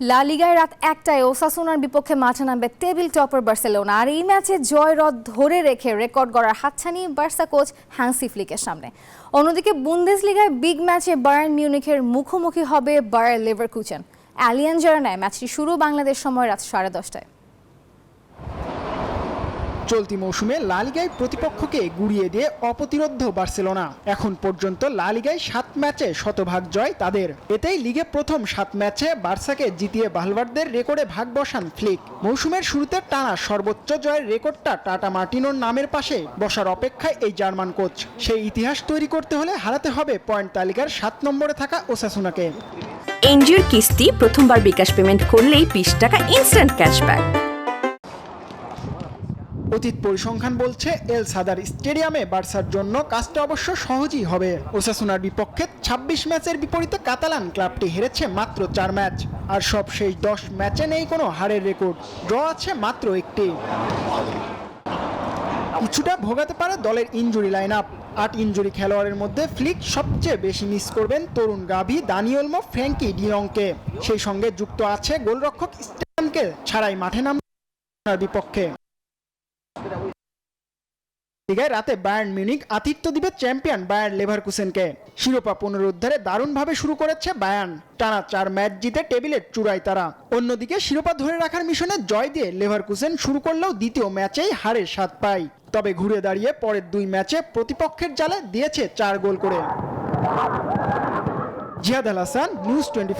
লা লিগায় রাত একটায় ওসাসুনার বিপক্ষে মাঠে নামবে টেবিল টপার বার্সেলোনা। আর এই ম্যাচে জয় রথ ধরে রেখে রেকর্ড গড়ার হাতছানি বার্সা কোচ হ্যান্সি ফ্লিকের সামনে। অন্যদিকে বুন্দেস লিগায় বিগ ম্যাচে বায়ার্ন মিউনিখের মুখোমুখি হবে বায়ার লেভারকুচেন। অ্যালিয়ান জারানায় ম্যাচটি শুরু বাংলাদেশ সময় রাত সাড়ে দশটায়। চলতি মৌসুমে লা লিগায় প্রতিপক্ষকে গুড়িয়ে দিয়ে অপ্রতিরোধ্য বার্সেলোনা। এখন পর্যন্ত লা লিগায় সাত ম্যাচে শতভাগ জয় তাদের। এতেই লিগে প্রথম সাত ম্যাচে বার্সাকে জিতিয়ে ভালভার্দের রেকর্ডে ভাগ বসান ফ্লিক। মৌসুমের শুরুতে টানা সর্বোচ্চ জয়ের রেকর্ডটা টাটা মার্টিনোর নামের পাশে বসার অপেক্ষায় এই জার্মান কোচ। সেই ইতিহাস তৈরি করতে হলে হারাতে হবে পয়েন্ট তালিকার সাত নম্বরে থাকা ওসাসুনাকে। এনজিওর কিস্তি প্রথমবার বিকাশ পেমেন্ট করলেই বিশ টাকা ইনস্ট্যান্ট ক্যাশব্যাক। অতীত পরিসংখ্যান বলছে, এল সাদার স্টেডিয়ামে বার্সার জন্য কাজটা অবশ্য সহজই হবে। ওসাসুনার বিপক্ষে ২৬ ম্যাচের বিপরীতে কাতালান ক্লাবটি হেরেছে মাত্র চার ম্যাচ। আর সব শেষ দশ ম্যাচে নেই কোনো হারের রেকর্ড। ড্র আছে মাত্র একটি। কিছুটা ভোগাতে পারে দলের ইনজুরি লাইন আপ আট ইনজুরি খেলোয়াড়ের মধ্যে ফ্লিক সবচেয়ে বেশি মিস করবেন তরুণ গাভি, দানিয়েলমো, ফ্র্যাঙ্কি ডিয়ংকে। সেই সঙ্গে যুক্ত আছে গোলরক্ষক স্ট্যানকে ছাড়াই মাঠে নাম বিপক্ষে। লিগায় রাতে বায়ার্ন মিউনিক আতিথ্য দিবে চ্যাম্পিয়ন বায়ার্ন লেভারকুসেনকে। শিরোপা পুনরুদ্ধারে দারুণভাবে শুরু করেছে বায়ার্ন। টানা চার ম্যাচ জিতে টেবিলের চূড়ায় তারা। অন্যদিকে শিরোপা ধরে রাখার মিশনে জয় দিয়ে লেভারকুসেন শুরু করলেও দ্বিতীয় ম্যাচেই হারের স্বাদ পায়। তবে ঘুরে দাঁড়িয়ে পরের দুই ম্যাচে প্রতিপক্ষের জালে দিয়েছে চার গোল করে। Ziad Al Hasan, news twenty